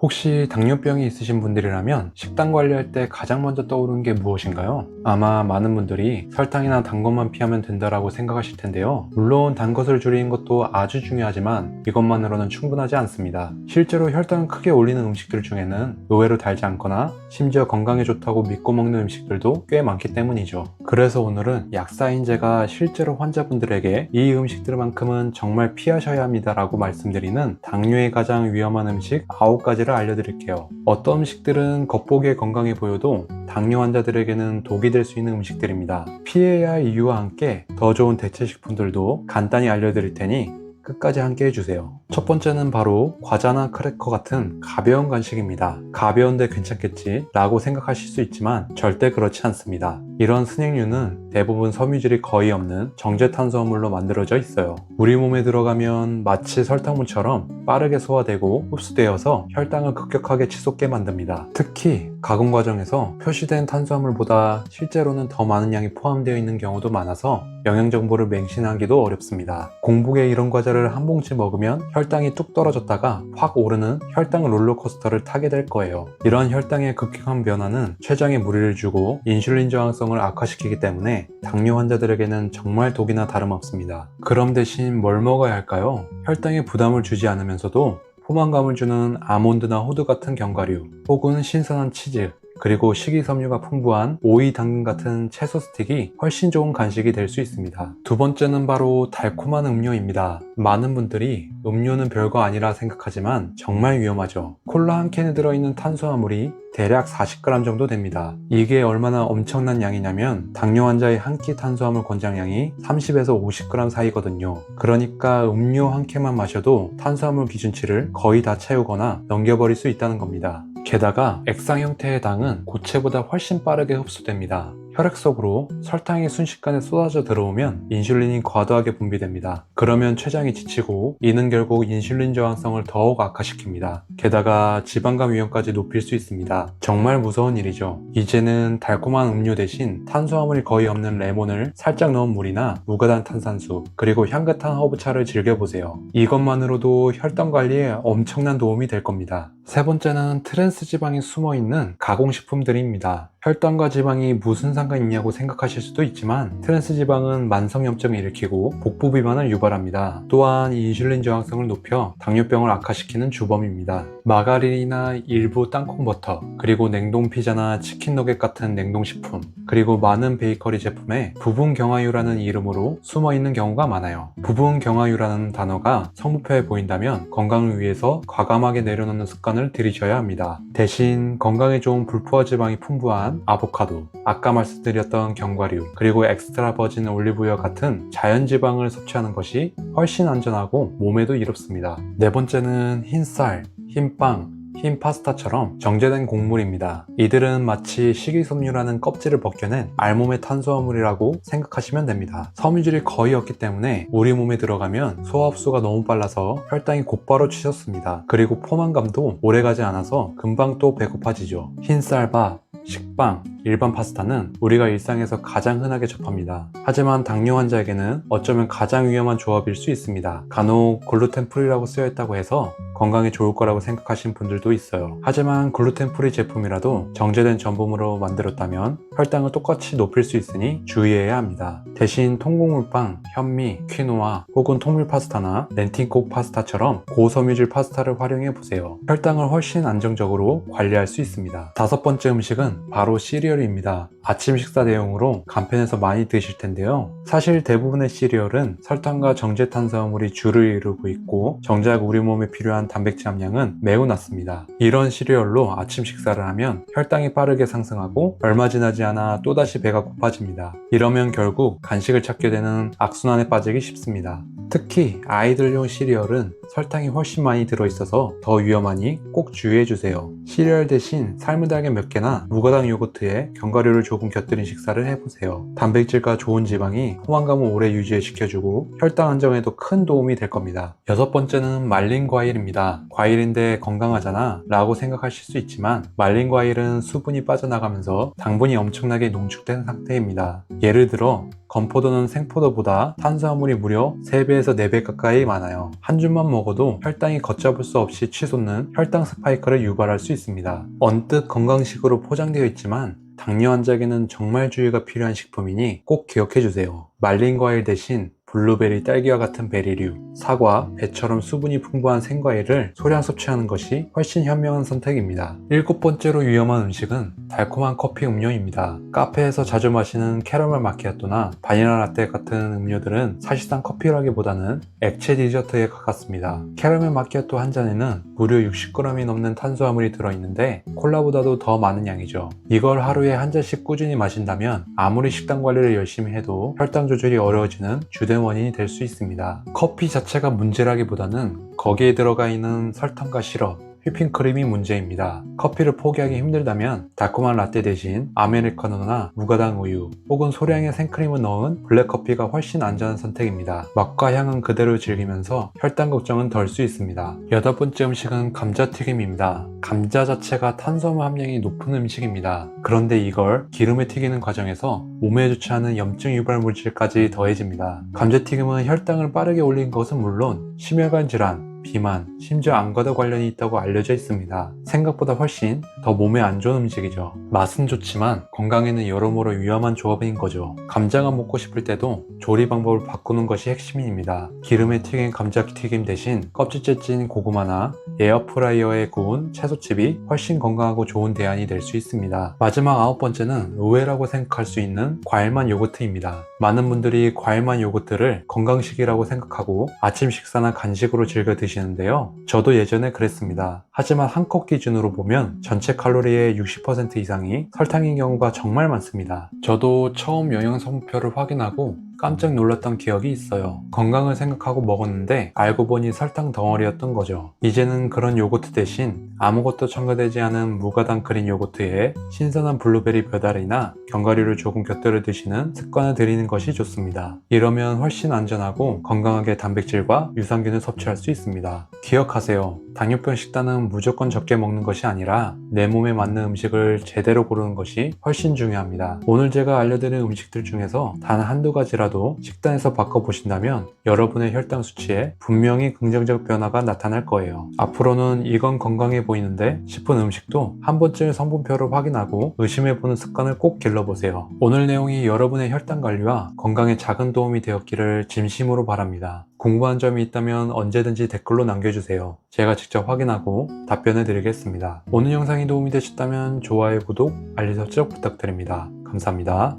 혹시 당뇨병이 있으신 분들이라면 식단 관리할 때 가장 먼저 떠오르는 게 무엇인가요? 아마 많은 분들이 설탕이나 단 것만 피하면 된다라고 생각하실 텐데요. 물론 단 것을 줄이는 것도 아주 중요하지만 이것만으로는 충분하지 않습니다. 실제로 혈당을 크게 올리는 음식들 중에는 의외로 달지 않거나 심지어 건강에 좋다고 믿고 먹는 음식들도 꽤 많기 때문이죠. 그래서 오늘은 약사인제가 실제로 환자분들에게 이 음식들만큼은 정말 피하셔야 합니다라고 말씀드리는 당뇨에 가장 위험한 음식 9가지를 알려드릴게요. 어떤 음식들은 겉보기에 건강해 보여도 당뇨 환자들에게는 독이 될 수 있는 음식들입니다. 피해야 할 이유와 함께 더 좋은 대체 식품들도 간단히 알려드릴 테니 끝까지 함께 해주세요. 첫 번째는 바로 과자나 크래커 같은 가벼운 간식입니다. 가벼운데 괜찮겠지 라고 생각하실 수 있지만 절대 그렇지 않습니다. 이런 스낵류는 대부분 섬유질이 거의 없는 정제 탄수화물로 만들어져 있어요. 우리 몸에 들어가면 마치 설탕물처럼 빠르게 소화되고 흡수되어서 혈당을 급격하게 치솟게 만듭니다. 특히 가공 과정에서 표시된 탄수화물보다 실제로는 더 많은 양이 포함되어 있는 경우도 많아서 영양 정보를 맹신하기도 어렵습니다. 공복에 이런 과자를 한 봉지 먹으면 혈당이 뚝 떨어졌다가 확 오르는 혈당 롤러코스터를 타게 될 거예요. 이런 혈당의 급격한 변화는 췌장에 무리를 주고 인슐린 저항성 을 악화시키기 때문에 당뇨 환자들에게는 정말 독이나 다름없습니다. 그럼 대신 뭘 먹어야 할까요? 혈당에 부담을 주지 않으면서도 포만감을 주는 아몬드나 호두 같은 견과류 혹은 신선한 치즈 그리고 식이섬유가 풍부한 오이, 당근 같은 채소 스틱이 훨씬 좋은 간식이 될 수 있습니다. 두 번째는 바로 달콤한 음료입니다. 많은 분들이 음료는 별거 아니라 생각하지만 정말 위험하죠. 콜라 한 캔에 들어있는 탄수화물이 대략 40g 정도 됩니다. 이게 얼마나 엄청난 양이냐면 당뇨 환자의 한 끼 탄수화물 권장량이 30에서 50g 사이거든요. 그러니까 음료 한 캔만 마셔도 탄수화물 기준치를 거의 다 채우거나 넘겨버릴 수 있다는 겁니다. 게다가 액상 형태의 당은 고체보다 훨씬 빠르게 흡수됩니다. 혈액 속으로 설탕이 순식간에 쏟아져 들어오면 인슐린이 과도하게 분비됩니다. 그러면 췌장이 지치고 이는 결국 인슐린 저항성을 더욱 악화시킵니다. 게다가 지방감 위험까지 높일 수 있습니다. 정말 무서운 일이죠. 이제는 달콤한 음료 대신 탄수화물이 거의 없는 레몬을 살짝 넣은 물이나 무가당 탄산수 그리고 향긋한 허브차를 즐겨보세요. 이것만으로도 혈당 관리에 엄청난 도움이 될 겁니다. 세 번째는 트랜스 지방이 숨어 있는 가공식품들입니다. 혈당과 지방이 무슨 상관 있냐고 생각하실 수도 있지만 트랜스 지방은 만성염증을 일으키고 복부 비만을 유발합니다. 또한 인슐린 저항성을 높여 당뇨병을 악화시키는 주범입니다. 마가린이나 일부 땅콩 버터, 그리고 냉동 피자나 치킨 너겟 같은 냉동식품, 그리고 많은 베이커리 제품에 부분 경화유라는 이름으로 숨어 있는 경우가 많아요. 부분 경화유라는 단어가 성부표에 보인다면 건강을 위해서 과감하게 내려놓는 습관을 들이셔야 합니다. 대신 건강에 좋은 불포화 지방이 풍부한 아보카도, 아까 말씀드렸던 견과류, 그리고 엑스트라 버진 올리브유 같은 자연 지방을 섭취하는 것이 훨씬 안전하고 몸에도 이롭습니다. 네 번째는 흰쌀, 흰빵, 흰 파스타처럼 정제된 곡물입니다. 이들은 마치 식이섬유라는 껍질을 벗겨낸 알몸의 탄수화물이라고 생각하시면 됩니다. 섬유질이 거의 없기 때문에 우리 몸에 들어가면 소화 흡수가 너무 빨라서 혈당이 곧바로 치솟습니다. 그리고 포만감도 오래가지 않아서 금방 또 배고파지죠. 흰쌀밥, 식빵, 일반 파스타는 우리가 일상에서 가장 흔하게 접합니다. 하지만 당뇨 환자에게는 어쩌면 가장 위험한 조합일 수 있습니다. 간혹 글루텐 프리라고 쓰여 있다고 해서 건강에 좋을 거라고 생각하신 분들도 있어요. 하지만 글루텐 프리 제품이라도 정제된 전분으로 만들었다면 혈당을 똑같이 높일 수 있으니 주의해야 합니다. 대신 통곡물빵, 현미, 퀴노아 혹은 통밀 파스타나 렌틴콕 파스타처럼 고섬유질 파스타를 활용해 보세요. 혈당을 훨씬 안정적으로 관리할 수 있습니다. 다섯 번째 음식은 바로 시리얼입니다. 아침 식사 대용으로 간편해서 많이 드실 텐데요. 사실 대부분의 시리얼은 설탕과 정제 탄수화물이 주를 이루고 있고 정작 우리 몸에 필요한 단백질 함량은 매우 낮습니다. 이런 시리얼로 아침 식사를 하면 혈당이 빠르게 상승하고 얼마 지나지 않아 또다시 배가 고파집니다. 이러면 결국 간식을 찾게 되는 악순환에 빠지기 쉽습니다. 특히 아이들용 시리얼은 설탕이 훨씬 많이 들어있어서 더 위험하니 꼭 주의해주세요. 시리얼 대신 삶은 달걀 몇 개나 무가당 요거트에 견과류를 조금 곁들인 식사를 해보세요. 단백질과 좋은 지방이 포만감을 오래 유지시켜주고 혈당 안정에도 큰 도움이 될 겁니다. 여섯 번째는 말린 과일입니다. 과일인데 건강하잖아 라고 생각하실 수 있지만 말린 과일은 수분이 빠져나가면서 당분이 엄청나게 농축된 상태입니다. 예를 들어 건포도는 생포도보다 탄수화물이 무려 3배 2배에서 4배 가까이 많아요. 한 줌만 먹어도 혈당이 걷잡을 수 없이 치솟는 혈당 스파이크를 유발할 수 있습니다. 언뜻 건강식으로 포장되어 있지만 당뇨 환자에게는 정말 주의가 필요한 식품이니 꼭 기억해 주세요. 말린 과일 대신 블루베리, 딸기와 같은 베리류, 사과, 배처럼 수분이 풍부한 생과일을 소량 섭취하는 것이 훨씬 현명한 선택입니다. 일곱 번째로 위험한 음식은 달콤한 커피 음료입니다. 카페에서 자주 마시는 캐러멜 마키아토나 바닐라 라떼 같은 음료들은 사실상 커피라기보다는 액체 디저트에 가깝습니다. 캐러멜 마키아토 한 잔에는 무려 60g이 넘는 탄수화물이 들어있는데 콜라보다도 더 많은 양이죠. 이걸 하루에 한 잔씩 꾸준히 마신다면 아무리 식단 관리를 열심히 해도 혈당 조절이 어려워지는 주된 원인이 될 수 있습니다. 커피 자체가 문제라기보다는 거기에 들어가 있는 설탕과 시럽, 휘핑크림이 문제입니다. 커피를 포기하기 힘들다면 달콤한 라떼 대신 아메리카노나 무가당 우유 혹은 소량의 생크림을 넣은 블랙커피가 훨씬 안전한 선택입니다. 맛과 향은 그대로 즐기면서 혈당 걱정은 덜 수 있습니다. 여덟 번째 음식은 감자튀김입니다. 감자 자체가 탄수화물 함량이 높은 음식입니다. 그런데 이걸 기름에 튀기는 과정에서 몸에 좋지 않은 염증 유발 물질까지 더해집니다. 감자튀김은 혈당을 빠르게 올린 것은 물론 심혈관 질환, 비만, 심지어 암과도 관련이 있다고 알려져 있습니다. 생각보다 훨씬 더 몸에 안 좋은 음식이죠. 맛은 좋지만 건강에는 여러모로 위험한 조합인 거죠. 감자가 먹고 싶을 때도 조리 방법을 바꾸는 것이 핵심입니다. 기름에 튀긴 감자 튀김 대신 껍질째 찐 고구마나 에어프라이어에 구운 채소칩이 훨씬 건강하고 좋은 대안이 될 수 있습니다. 마지막 아홉 번째는 의외라고 생각할 수 있는 과일만 요거트입니다. 많은 분들이 과일만 요거트를 건강식이라고 생각하고 아침 식사나 간식으로 즐겨 드시는데요. 저도 예전에 그랬습니다. 하지만 한 컵 기준으로 보면 전체 칼로리의 60% 이상이 설탕인 경우가 정말 많습니다. 저도 처음 영양성분표를 확인하고 깜짝 놀랐던 기억이 있어요. 건강을 생각하고 먹었는데 알고 보니 설탕 덩어리였던 거죠. 이제는 그런 요거트 대신 아무것도 첨가되지 않은 무가당 그린 요거트에 신선한 블루베리 벼다리나 견과류를 조금 곁들여 드시는 습관을 들이는 것이 좋습니다. 이러면 훨씬 안전하고 건강하게 단백질과 유산균을 섭취할 수 있습니다. 기억하세요. 당뇨병 식단은 무조건 적게 먹는 것이 아니라 내 몸에 맞는 음식을 제대로 고르는 것이 훨씬 중요합니다. 오늘 제가 알려드린 음식들 중에서 단 한두 가지라도 식단에서 바꿔보신다면 여러분의 혈당 수치에 분명히 긍정적 변화가 나타날 거예요. 앞으로는 이건 건강해 보이는데 싶은 음식도 한 번쯤 성분표를 확인하고 의심해보는 습관을 꼭 길러보세요. 오늘 내용이 여러분의 혈당 관리와 건강에 작은 도움이 되었기를 진심으로 바랍니다. 궁금한 점이 있다면 언제든지 댓글로 남겨주세요. 제가 직접 확인하고 답변해 드리겠습니다. 오늘 영상이 도움이 되셨다면 좋아요, 구독, 알림 설정 부탁드립니다. 감사합니다.